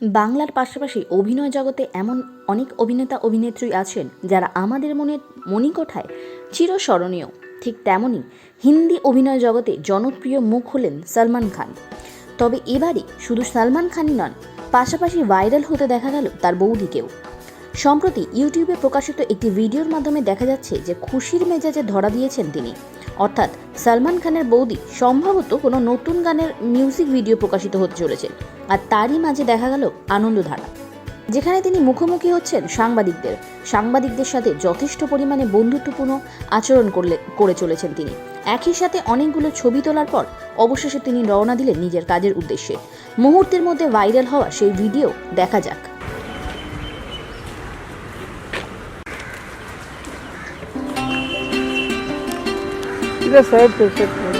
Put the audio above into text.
বাংলার পাশাপাশি অভিনয় জগতে এমন অনেক অভিনেতা, অভিনেত্রী আছেন যারা আমাদের মনের মণিকোঠায় চিরস্মরণীয়। ঠিক তেমনই হিন্দি অভিনয় জগতে জনপ্রিয় মুখ হলেন সলমান খান। তবে এবারে শুধু সালমান খানই নন, পাশাপাশি ভাইরাল হতে দেখা গেল তার বৌদিকেও। সম্প্রতি ইউটিউবে প্রকাশিত একটি ভিডিওর মাধ্যমে দেখা যাচ্ছে যে খুশির মেজাজে ধরা দিয়েছেন তিনি। অর্থাৎ সালমান খানের বৌদি সম্ভবত কোনো নতুন গানের মিউজিক ভিডিও প্রকাশিত হতে চলেছে আর তারই মাঝে দেখা গেল আনন্দধারা, যেখানে তিনি মুখোমুখি হচ্ছেন সাংবাদিকদের। সাংবাদিকদের সাথে যথেষ্ট পরিমাণে বন্ধুত্বপূর্ণ আচরণ করলে, করে চলেছেন তিনি। একই সাথে অনেকগুলো ছবি তোলার পর অবশেষে তিনি রওনা দিলেন নিজের কাজের উদ্দেশ্যে। মুহূর্তের মধ্যে ভাইরাল হওয়া সেই ভিডিও দেখা যাক। Cristina sabe.